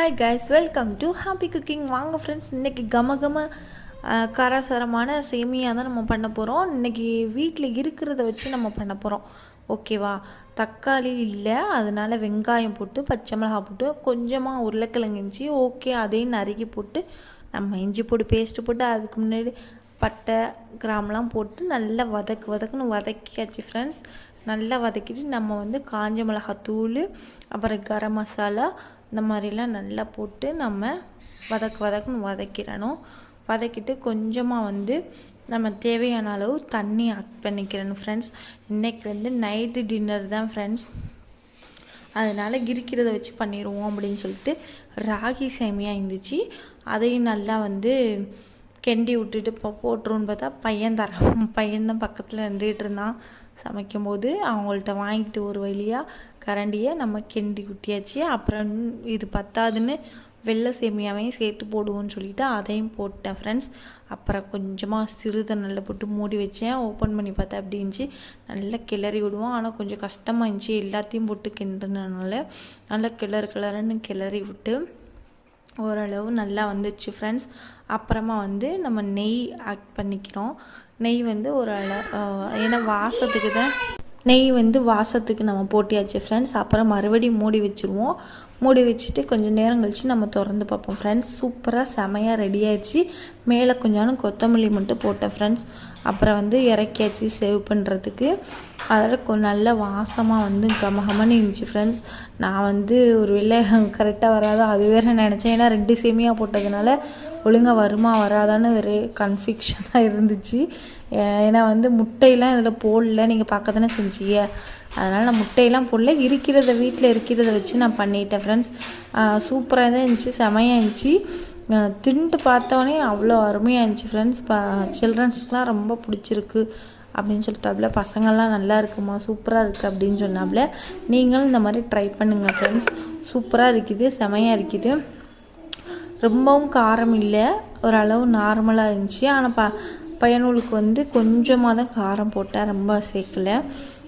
Hi guys welcome to happy cooking வாங்க friends இன்றைக்கி கம கம அஹ், காரசாரமான தான் நம்ம பண்ண போகிறோம் இன்றைக்கி வீட்டில் இருக்கிறத வச்சு நம்ம பண்ண போகிறோம் ஓகேவா தக்காளி இல்லை அதனால் வெங்காயம் போட்டு பச்சை மிளகாய் போட்டு கொஞ்சமாக உருளைக்கிழங்கு இஞ்சி ஓகே அதையும் நறுக்கி போட்டு நம்ம இஞ்சி போட்டு பேஸ்ட்டு போட்டு அதுக்கு முன்னாடி பட்டை கிராம்லாம் போட்டு நல்லா வதக்கு வதக்குன்னு வதக்கியாச்சு ஃப்ரெண்ட்ஸ் நல்லா வதக்கிட்டு நம்ம வந்து காஞ்ச மிளகாய் தூள் அப்புறம் கரம் மசாலா இந்த மாதிரிலாம் நல்லா போட்டு நம்ம வதக்கு வதக்குன்னு வதக்கிடணும். வதக்கிட்டு கொஞ்சமாக வந்து நம்ம தேவையான அளவு தண்ணி ஆட் பண்ணிக்கிறணும் ஃப்ரெண்ட்ஸ் இன்றைக்கி வந்து நைட்டு டின்னர் தான் ஃப்ரெண்ட்ஸ் அதனால் கிரிக்கிறத வச்சு பண்ணிடுவோம் அப்படின்னு சொல்லிட்டு ராகி சேமியா இருந்துச்சு. அதையும் நல்லா வந்து கெண்டி விட்டுட்டு போ போட்டுருன்னு பார்த்தா பையன் தர பையன் பக்கத்தில் நின்றுட்டு இருந்தான். சமைக்கும் போது அவங்கள்ட்ட வாங்கிட்டு ஒரு வழியாக கரண்டியை நம்ம கிண்டி குட்டியாச்சு. அப்புறம் இது பத்தாதுன்னு வெள்ளை சேமியாவையும் சேர்த்து போடுவோன்னு சொல்லிவிட்டு அதையும் போட்டேன் ஃப்ரெண்ட்ஸ் அப்புறம் கொஞ்சமாக சிறுதண்ணில் போட்டு மூடி வச்சேன். ஓப்பன் பண்ணி பார்த்தா அப்படி இருந்துச்சு? நல்லா கிளறி விடுவோம் ஆனால் கொஞ்சம் கஷ்டமாக இருந்துச்சு. எல்லாத்தையும் போட்டு கிண்டுனதுனால நல்லா கிளறு கிளறுன்னு கிளறி விட்டு ஓரளவு நல்லா வந்துச்சு ஃப்ரெண்ட்ஸ் அப்புறமா வந்து நம்ம நெய் ஆட் பண்ணிக்கிறோம். நெய் வந்து ஒரு அள ஏன்னா வாசத்துக்கு தான் நெய் வந்து வாசத்துக்கு நம்ம போட்டியாச்சு ஃப்ரெண்ட்ஸ் அப்புறம் மறுபடியும் மூடி வச்சுருவோம். மூடி வச்சுட்டு கொஞ்சம் நேரம் கழித்து நம்ம திறந்து பார்ப்போம். ஃப்ரெண்ட்ஸ் சூப்பராக செமையாக ரெடி ஆயிடுச்சு. மேலே கொஞ்சம் கொத்தமல்லி மட்டும் போட்டேன் ஃப்ரெண்ட்ஸ் அப்புறம் வந்து இறக்கியாச்சு சேவ் பண்ணுறதுக்கு அதில் கொஞ்சம் நல்ல வாசமாக வந்து கமகமன்னு இருந்துச்சு ஃப்ரெண்ட்ஸ் நான் வந்து ஒரு வேளை கரெக்டாக வராதோ அது வேற நினச்சேன். ஏன்னா ரெண்டு சேமியா போட்டதுனால ஒழுங்காக வருமா வராதான்னு ஒரே கன்ஃபியூஷனாக இருந்துச்சு. ஏ- ஏன்னா வந்து முட்டையெல்லாம் இதில் போடல. நீங்கள் பார்க்க தானே செஞ்சீங்க. அதனால் நான் முட்டையெல்லாம் போடல. இருக்கிறத வீட்டில் இருக்கிறத வச்சு நான் பண்ணிட்டேன் ஃப்ரெண்ட்ஸ் சூப்பராக தான் இருந்துச்சு செமையாக இருந்துச்சு. தின்ட்டு பார்த்தோன்னே அவ்வளோ அருமையாக இருந்துச்சு ஃப்ரெண்ட்ஸ் ப சில்ட்ரன்ஸ்க்குலாம் ரொம்ப பிடிச்சிருக்கு அப்படின்னு சொல்லிட்டாப்புல பசங்கள்லாம் நல்லா இருக்குமா சூப்பராக இருக்குது அப்படின்னு சொன்னாப்புல நீங்களும் இந்த மாதிரி ட்ரை பண்ணுங்கள் ஃப்ரெண்ட்ஸ் சூப்பராக இருக்குது செமையாக இருக்குது. ரொம்பவும் காரம் இல்லை ஓரளவு நார்மலாக இருந்துச்சு. ஆனால் ப பையனுக்கு வந்து கொஞ்சமாக தான் காரம் போட்டேன் ரொம்ப சேர்க்கல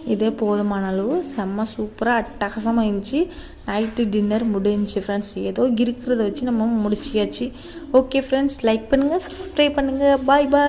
இதே போதுமான அளவு செம்ம சூப்பராக அட்டகாசமாக இருந்துச்சு நைட்டு டின்னர் முடிஞ்சுச்சு ஃப்ரெண்ட்ஸ் ஏதோ இருக்கிறத வச்சு நம்ம முடிச்சியாச்சு ஓகே ஃப்ரெண்ட்ஸ் லைக் பண்ணுங்கள் சப்ஸ்கிரைப் பண்ணுங்கள் பாய் பாய்